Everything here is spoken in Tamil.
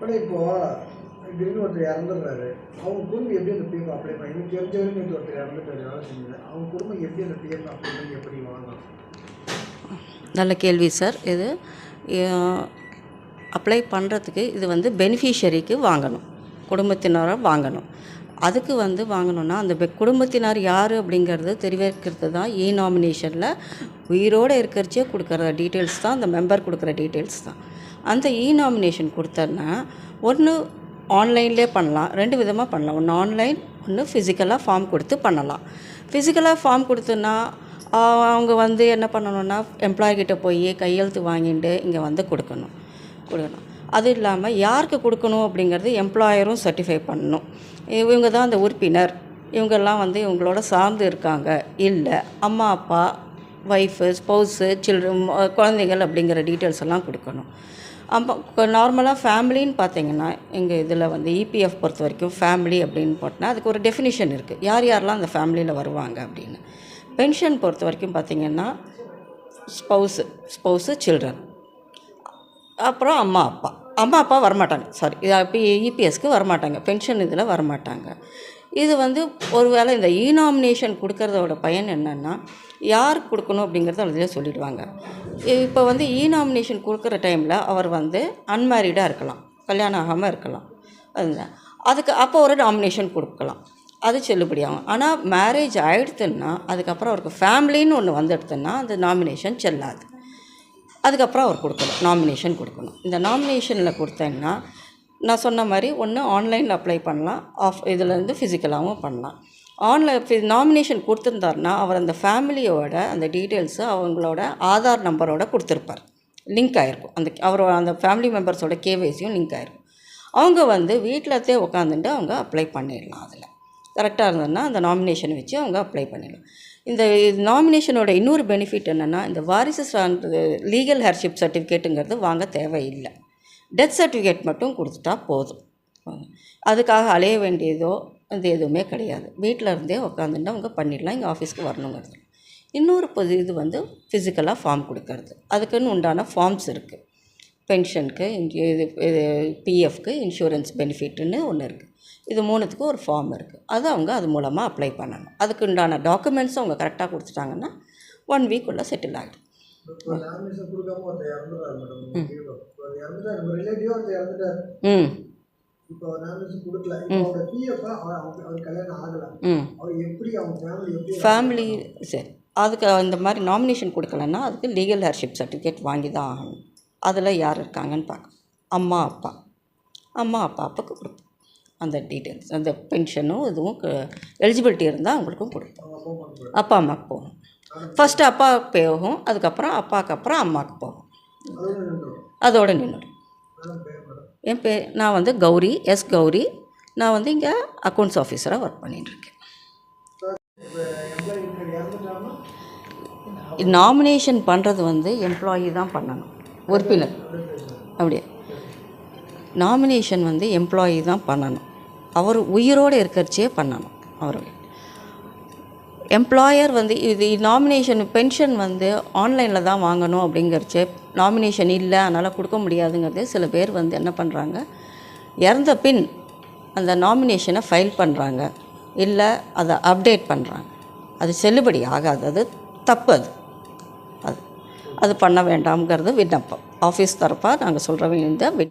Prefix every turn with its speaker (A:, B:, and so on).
A: ஆனால் இப்போது திடீர்னு ஒருத்தர் இறந்துடுறாரு. அவங்க குடும்பம் எப்படி அந்த பிஎஃப் அப்ளை பண்ணி எனக்கு தெரிஞ்ச வரைக்கும் நேற்று ஒருத்தர் இறந்துட்டு வேலை செஞ்சது அவங்க குடும்பம் எப்படி அந்த பிஎஃப் அப்ளை பண்ணி எப்படி வாங்கலாம்?
B: நல்ல கேள்வி சார் இது அப்ளை பண்ணுறதுக்கு இது வந்து பெனிஃபிஷரிக்கு வாங்கணும். குடும்பத்தினரை வாங்கணும். அதுக்கு வந்து வாங்கணும்னா அந்த பெ- குடும்பத்தினர் யார் அப்படிங்கிறது தெரிவிக்கிறது தான் இ நாமினேஷனில் உயிரோடு இருக்கிறச்சே கொடுக்குற டீட்டெயில்ஸ் தான் அந்த மெம்பர் கொடுக்குற டீட்டெயில்ஸ் தான். அந்த இ நாமினேஷன் கொடுத்தோன்னா ஒன்று ஆன்லைன்லேயே பண்ணலாம் ரெண்டு விதமாக பண்ணலாம். ஒன்று ஆன்லைன் ஒன்று ஃபிசிக்கலாக ஃபார்ம் கொடுத்து பண்ணலாம். ஃபிசிக்கலாக ஃபார்ம் கொடுத்தோன்னா அவங்க வந்து என்ன பண்ணணும்னா எம்ப்ளாய்கிட்ட போய் கையெழுத்து வாங்கிட்டு இங்கே வந்து கொடுக்கணும். கொடுக்கணும். அது இல்லாமல் யாருக்கு கொடுக்கணும் அப்படிங்கிறது எம்ப்ளாயரும் சர்டிஃபை பண்ணணும். இவங்க தான் அந்த உறுப்பினர். இவங்கெல்லாம் வந்து இவங்களோட சார்ந்து இருக்காங்க. இல்லை அம்மா அப்பா ஒய்ஃபு ஸ்பௌஸு சில்ட்ரன் குழந்தைகள் அப்படிங்கிற டீட்டெயில்ஸ் எல்லாம் கொடுக்கணும். அம்மா நார்மலாக ஃபேமிலின்னு பார்த்தீங்கன்னா எங்கள் இதில் வந்து இபிஎஃப் பொறுத்த வரைக்கும் ஃபேமிலி அப்படின்னு போட்டோன்னா அதுக்கு ஒரு டெஃபினிஷன் இருக்குது யார் யாரெல்லாம் அந்த ஃபேமிலியில் வருவாங்க அப்படின்னு. பென்ஷன் பொறுத்த வரைக்கும் பார்த்தீங்கன்னா ஸ்பௌஸு ஸ்பௌஸு சில்ட்ரன் அப்புறம் அம்மா அப்பா. அம்மா அப்பா வரமாட்டாங்க. சாரி இப்போ இபிஎஸ்க்கு வரமாட்டாங்க. பென்ஷன் இதில் வரமாட்டாங்க. இது வந்து ஒருவேளை இந்த இ நாமினேஷன் கொடுக்கறதோட பயன் என்னென்னா யார் கொடுக்கணும் அப்படிங்கிறத அதில் சொல்லிடுவாங்க. இப்போ வந்து இ நாமினேஷன் கொடுக்குற டைமில் அவர் வந்து அன்மேரிடாக இருக்கலாம். கல்யாணம் ஆகாமல் இருக்கலாம். அதுதான் அதுக்கு அப்போ ஒரு நாமினேஷன் கொடுக்கலாம். அது செல்லுபடியாகும். ஆனால் மேரேஜ் ஆகிடுதுன்னா அதுக்கப்புறம் அவருக்கு ஃபேமிலின்னு ஒன்று வந்துடுதுன்னா அந்த நாமினேஷன் செல்லாது. அதுக்கப்புறம் அவர் கொடுக்கணும். நாமினேஷன் கொடுக்கணும். இந்த நாமினேஷனில் கொடுத்தேன்னா நான் சொன்ன மாதிரி ஒன்று ஆன்லைனில் அப்ளை பண்ணலாம். ஆஃப் இதுலேருந்து ஃபிசிக்கலாகவும் பண்ணலாம். ஆன்லைன் நாமினேஷன் கொடுத்துருந்தாருன்னா அவர் அந்த ஃபேமிலியோட அந்த டீட்டெயில்ஸு அவங்களோட ஆதார் நம்பரோட கொடுத்துருப்பார். லிங்க் ஆகிருக்கும் அந்த அவரோட அந்த ஃபேமிலி மெம்பர்ஸோட கேவைசியும் லிங்க் ஆகிருக்கும் அவங்க வந்து வீட்டிலத்தே உட்காந்துட்டு அவங்க அப்ளை பண்ணிடலாம் அதில். கரெக்டாக இருந்ததுன்னா அந்த நாமினேஷன் வச்சு அவங்க அப்ளை பண்ணிடலாம். இந்த நாமினேஷனோட இன்னொரு பெனிஃபிட் என்னென்னா இந்த வாரிசு சான்று லீகல் ஹேர்ஷிப் சர்டிஃபிகேட்டுங்கிறது வாங்க தேவையில்லை. டெத் சர்டிஃபிகேட் மட்டும் கொடுத்துட்டா போதும். அதுக்காக அலைய வேண்டியதோ அது எதுவுமே கிடையாது. வீட்டில் இருந்தே உட்காந்துட்டு அவங்க பண்ணிடலாம். இங்கே ஆஃபீஸ்க்கு வரணுங்கிறது. இன்னொரு பொது இது வந்து ஃபிசிக்கலாக ஃபார்ம் கொடுக்கறது. அதுக்குன்னு உண்டான ஃபார்ம்ஸ் இருக்குது பென்ஷனுக்கு இது இது பிஎஃப்க்கு இன்சூரன்ஸ் பெனிஃபிட்னு ஒன்று இருக்குது இது மூணுத்துக்கு ஒரு ஃபார்ம் இருக்குது அது அவங்க அது மூலமாக அப்ளை பண்ணணும். அதுக்கு உண்டான டாக்குமெண்ட்ஸும் அவங்க கரெக்டாக கொடுத்துட்டாங்கன்னா ஒன் வீக்குள்ளே செட்டில் ஆகிடும் ம்.
A: இப்போ நாமினேஷன் கொடுக்கல. இப்போ அவரோட பிஎஃப் அவர் அவர் கல்யாணம் ஆகலை.
B: ம்.
A: அவர் எப்படி அவங்க ஃபேமிலி எப்படி
B: ஃபேமிலி சரி. அதுக்கு இந்த மாதிரி நாமினேஷன் கொடுக்கலன்னா அதுக்கு லீகல் ஹேர்ஷிப் சர்டிஃபிகேட் வாங்கி தான் ஆகணும். அதில் யார் இருக்காங்கன்னு பார்க்கணும் அம்மா அப்பா. அம்மா அப்பா அப்பாவுக்கு கொடுப்போம். அந்த டீட்டெயில்ஸ் அந்த பென்ஷனும் இதுவும் எலிஜிபிலிட்டி இருந்தால் அவங்களுக்கும் கொடுப்போம்.
A: அப்பா
B: அம்மாவுக்கு போகும் ஃபஸ்ட்டு அப்பாவுக்கு போகும் அதுக்கப்புறம் அப்பாவுக்கு அப்புறம் அம்மாவுக்கு போகும்.
A: அதோட நின்றுடும்
B: என் பேர் நான் வந்து கௌரி எஸ் கௌரி நான் வந்து இங்கே அக்கௌண்ட்ஸ் ஆஃபீஸராக ஒர்க் பண்ணிகிட்ருக்கேன் நாமினேஷன் பண்ணுறது வந்து எம்ப்ளாயி தான் பண்ணணும். உறுப்பினர். அப்படியே. நாமினேஷன் வந்து எம்ப்ளாயி தான் பண்ணணும். அவர் உயிரோடு இருக்கிறச்சே பண்ணணும். அவர். எம்ப்ளாயர் வந்து இது நாமினேஷன் பென்ஷன் வந்து ஆன்லைனில் தான் வாங்கணும் அப்படிங்கிறச்சு. நாமினேஷன் இல்லை அதனால் கொடுக்க முடியாதுங்கிறது சில பேர் வந்து என்ன பண்ணுறாங்க இறந்த பின் அந்த நாமினேஷனை ஃபைல் பண்ணுறாங்க இல்லை அதை அப்டேட் பண்ணுறாங்க அது செல்லுபடி ஆகாது. அது தப்பு அது. அது அது பண்ண வேண்டாம்ங்கிறது விண்ணப்பம். ஆஃபீஸ் தரப்பாக நாங்கள் சொல்கிற இந்த விண்ணப்பம்.